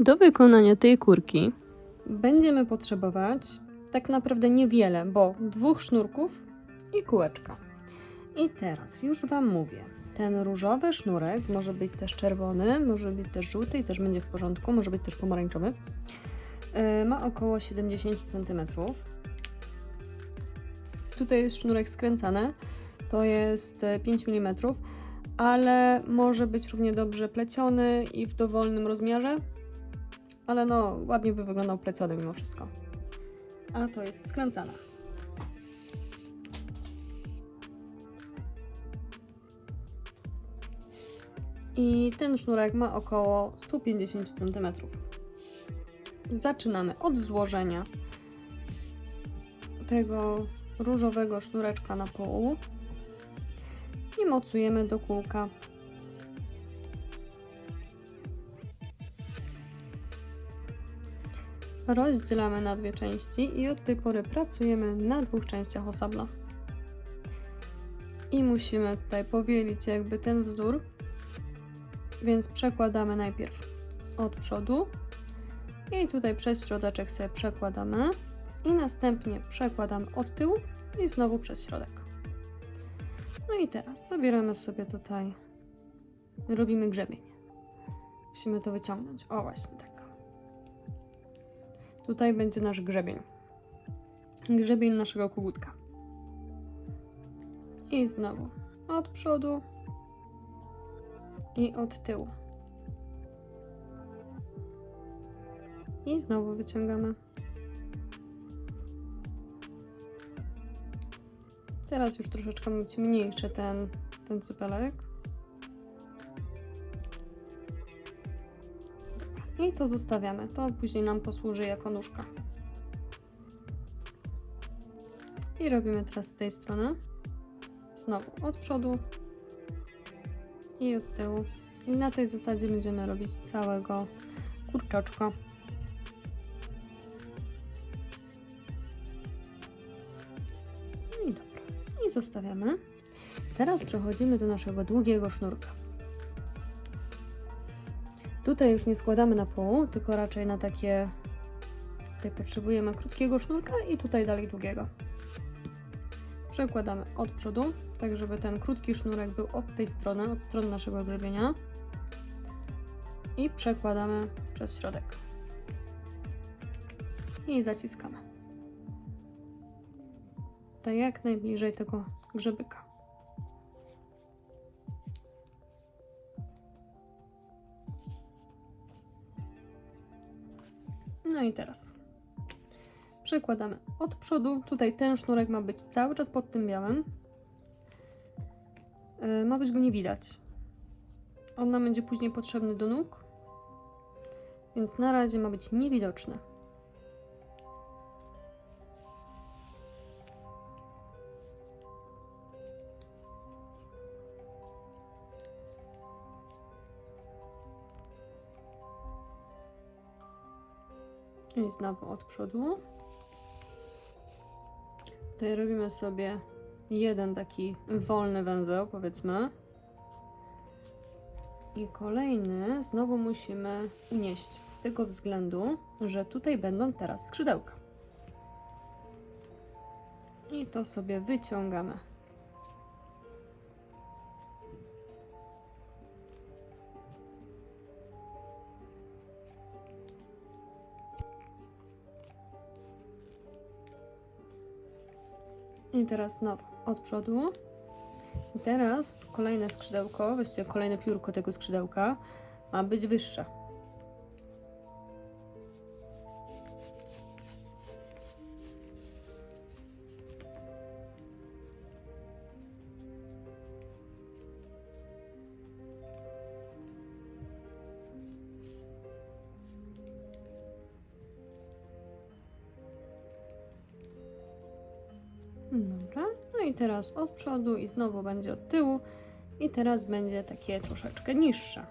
Do wykonania tej kurki Będziemy potrzebować tak naprawdę niewiele, bo dwóch sznurków i kółeczka. I teraz już Wam mówię. Ten różowy sznurek może być też czerwony, może być też żółty i też będzie w porządku, może być też pomarańczowy. Yy, Ma około 70 cm. Tutaj jest sznurek skręcany, to jest e, 5 mm, ale może być równie dobrze pleciony i w dowolnym rozmiarze, ale no ładnie by wyglądał pleciony mimo wszystko. A to jest skręcana. I ten sznurek ma około 150 cm. Zaczynamy od złożenia tego różowego sznureczka na pół i mocujemy do kółka. Rozdzielamy na dwie części i od tej pory pracujemy na dwóch częściach osobno. I musimy tutaj powielić jakby ten wzór, więc przekładamy najpierw od przodu i tutaj przez środeczek sobie przekładamy i następnie przekładamy od tyłu i znowu przez środek. No i teraz zabieramy sobie tutaj, robimy grzebień. Musimy to wyciągnąć. O, właśnie tak. Tutaj będzie nasz grzebień. Grzebień naszego kogutka. I znowu od przodu i od tyłu. I znowu wyciągamy. Teraz już troszeczkę być mniejszy ten, ten cypelek. I to zostawiamy. To później nam posłuży jako nóżka. I robimy teraz z tej strony. Znowu od przodu i od tyłu. I na tej zasadzie będziemy robić całego kurczaczka. I dobra. I zostawiamy. Teraz przechodzimy do naszego długiego sznurka. Tutaj już nie składamy na pół, tylko raczej na takie. Tutaj potrzebujemy krótkiego sznurka i tutaj dalej długiego. Przekładamy od przodu, tak żeby ten krótki sznurek był od tej strony, od strony naszego grzebienia. I przekładamy przez środek. I zaciskamy. To jak najbliżej tego grzebyka. No i teraz przekładamy od przodu. Tutaj ten sznurek ma być cały czas pod tym białym. Yy, Ma być go nie widać. On nam będzie później potrzebny do nóg, więc na razie ma być niewidoczny. I znowu od przodu. Tutaj robimy sobie jeden taki wolny węzeł, powiedzmy. I kolejny znowu musimy unieść z tego względu, że tutaj będą teraz skrzydełka. I to sobie wyciągamy. I teraz znowu od przodu. I teraz kolejne skrzydełko, właściwie kolejne piórko tego skrzydełka ma być wyższe. I teraz od przodu i znowu będzie od tyłu i teraz będzie takie troszeczkę niższe.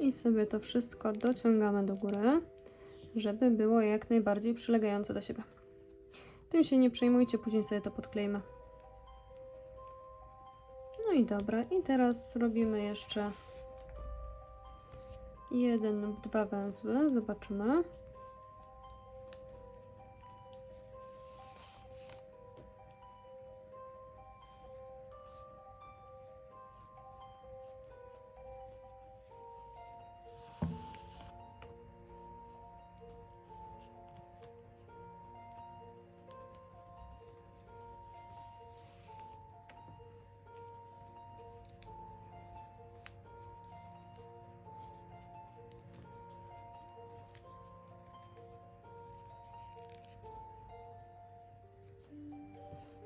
I sobie to wszystko dociągamy do góry, żeby było jak najbardziej przylegające do siebie. Tym się nie przejmujcie, później sobie to podklejmy. No i dobra, i teraz robimy jeszcze jeden lub dwa węzły, zobaczymy.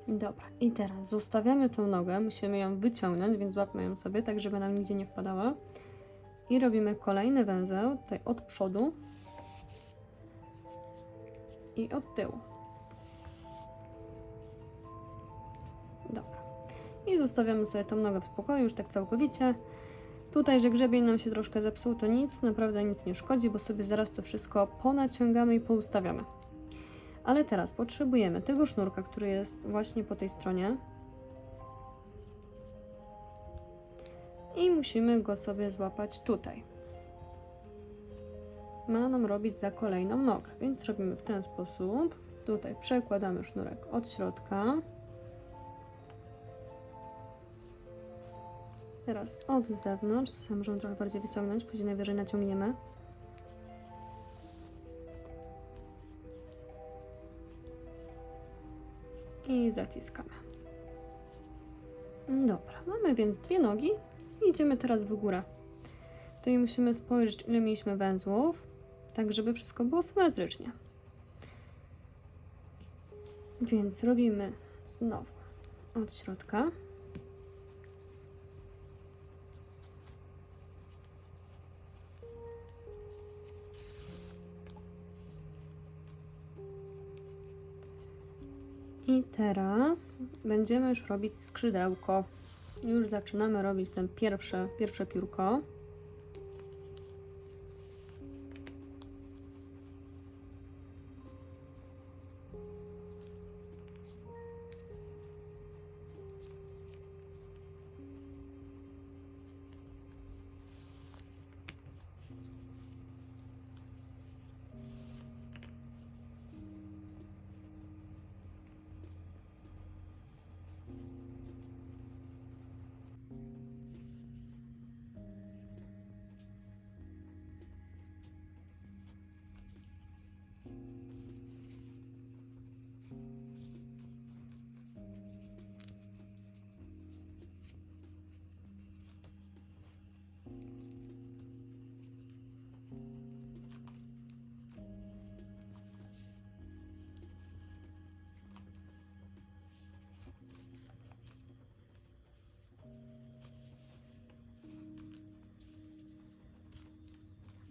Dobra, i teraz zostawiamy tą nogę, musimy ją wyciągnąć, więc złapmy ją sobie, tak żeby nam nigdzie nie wpadała. I robimy kolejny węzeł, tutaj od przodu i od tyłu. Dobra. I zostawiamy sobie tą nogę w spokoju, już tak całkowicie. Tutaj, że grzebień nam się troszkę zepsuł, to nic, naprawdę nic nie szkodzi, bo sobie zaraz to wszystko ponaciągamy i poustawiamy. Ale teraz potrzebujemy tego sznurka, który jest właśnie po tej stronie. I musimy go sobie złapać tutaj. Ma nam robić za kolejną nogę, więc robimy w ten sposób. Tutaj przekładamy sznurek od środka. Teraz od zewnątrz, to sobie możemy trochę bardziej wyciągnąć, później najwyżej naciągniemy. I zaciskamy. Dobra, mamy więc dwie nogi i idziemy teraz w górę. Tutaj musimy spojrzeć, ile mieliśmy węzłów, tak żeby wszystko było symetrycznie. Więc robimy znowu od środka. I teraz będziemy już robić skrzydełko. Już zaczynamy robić ten pierwsze, pierwsze piórko.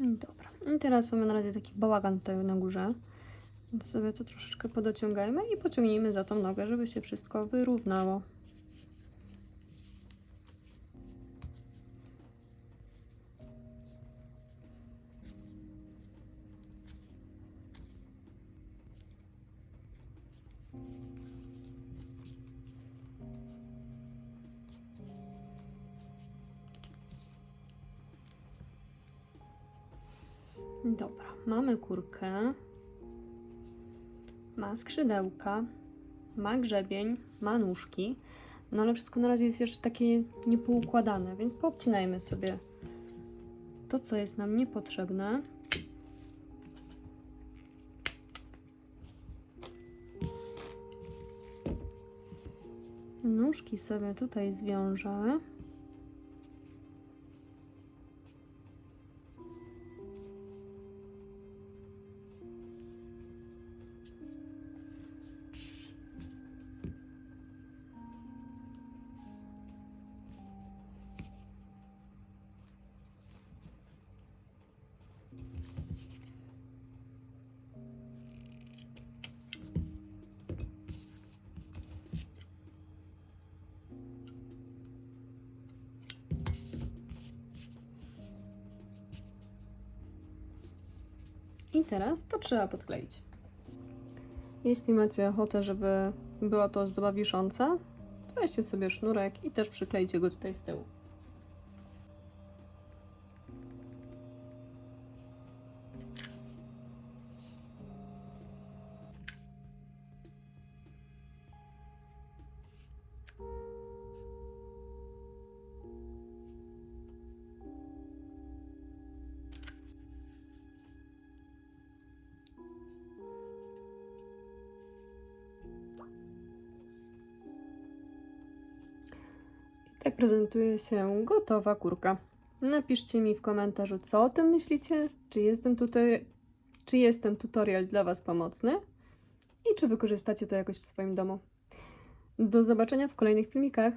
Dobra. I teraz mamy na razie taki bałagan tutaj na górze. Więc sobie to troszeczkę podociągajmy i pociągnijmy za tą nogę, żeby się wszystko wyrównało. Dobra, mamy kurkę, ma skrzydełka, ma grzebień, ma nóżki, no ale wszystko na razie jest jeszcze takie niepoukładane, więc poobcinajmy sobie to, co jest nam niepotrzebne. Nóżki sobie tutaj zwiążę. I teraz to trzeba podkleić. Jeśli macie ochotę, żeby była to ozdoba wisząca, weźcie sobie sznurek i też przyklejcie go tutaj z tyłu. Tak prezentuje się gotowa kurka. Napiszcie mi w komentarzu, co o tym myślicie, czy jest ten, tutor- czy jest ten tutorial dla Was pomocny i czy wykorzystacie to jakoś w swoim domu. Do zobaczenia w kolejnych filmikach.